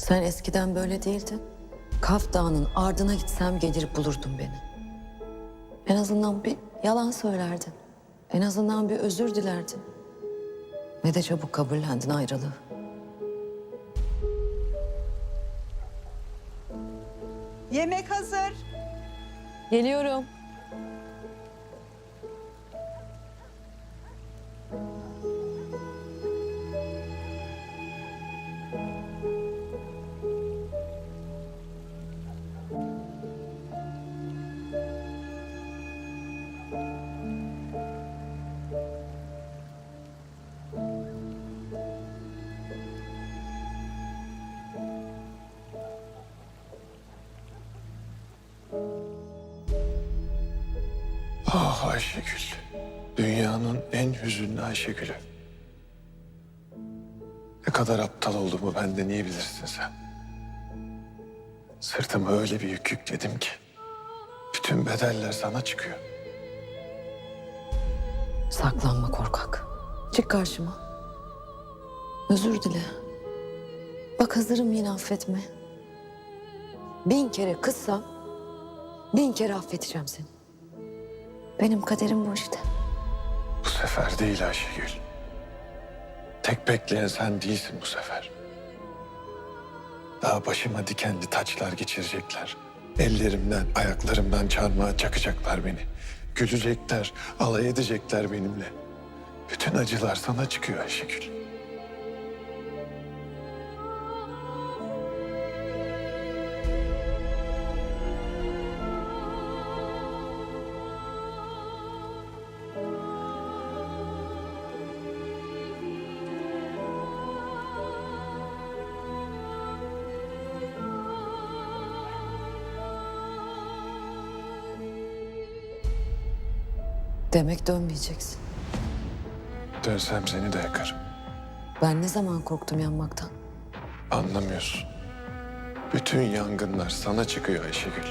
Sen eskiden böyle değildin. Kaf Dağı'nın ardına gitsem gelir bulurdun beni. En azından bir yalan söylerdin. En azından bir özür dilerdin. Ne de çabuk kabullendin ayrılığı. Yemek hazır. Geliyorum. Ah Ayşegül. Dünyanın en hüzünlü Ayşegül'ü. Ne kadar aptal olduğumu benden iyi bilirsin sen. Sırtıma öyle bir yük yükledim ki. Bütün bedeller sana çıkıyor. Saklanma korkak. Çık karşıma. Özür dile. Bak hazırım yine affetme. Bin kere kızsam bin kere affedeceğim seni. Benim kaderim bu işte. Bu sefer değil Ayşegül. Tek bekleyen sen değilsin bu sefer. Daha başıma dikenli taçlar geçirecekler. Ellerimden, ayaklarımdan çarmıha çakacaklar beni. Gülecekler, alay edecekler benimle. Bütün acılar sana çıkıyor Ayşegül. Demek dönmeyeceksin. Dönsem seni de yakarım. Ben ne zaman korktum yanmaktan? Anlamıyorsun. Bütün yangınlar sana çıkıyor Ayşegül.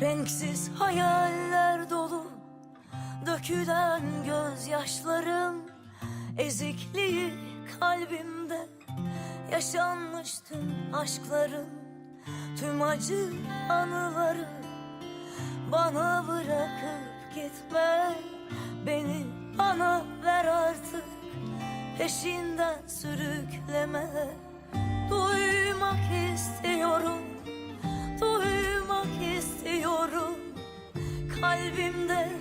Renksiz hayaller dolu Dökülen gözyaşlarım. Ezikliği kalbimde Yaşanmış tüm aşklarım Tüm acı anıları Bana bırakıp gitme. Beni bana ver artık Peşinden sürükleme. Duymak istiyorum Duymak Kalbimde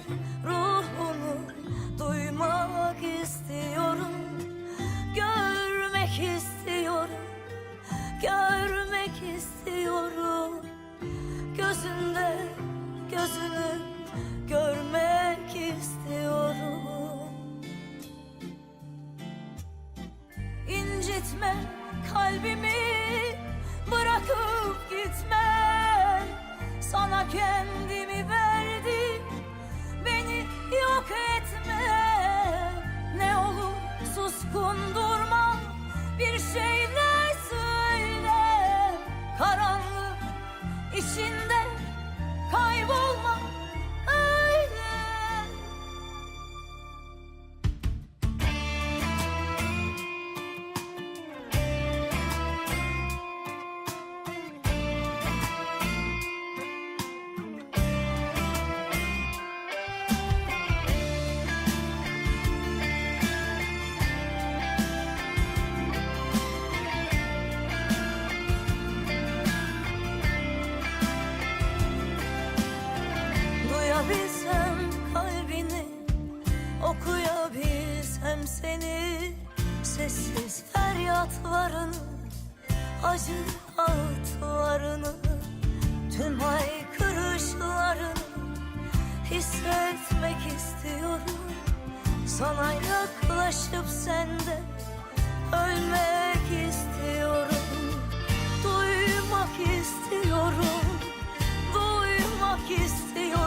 Seni Sessiz feryatlarını Acı ağıtlarını Tüm haykırışlarını bakışlarını hissetmek istiyorum. Sana yaklaşıp sende ölmek istiyorum. Duymak istiyorum, duymak istiyorum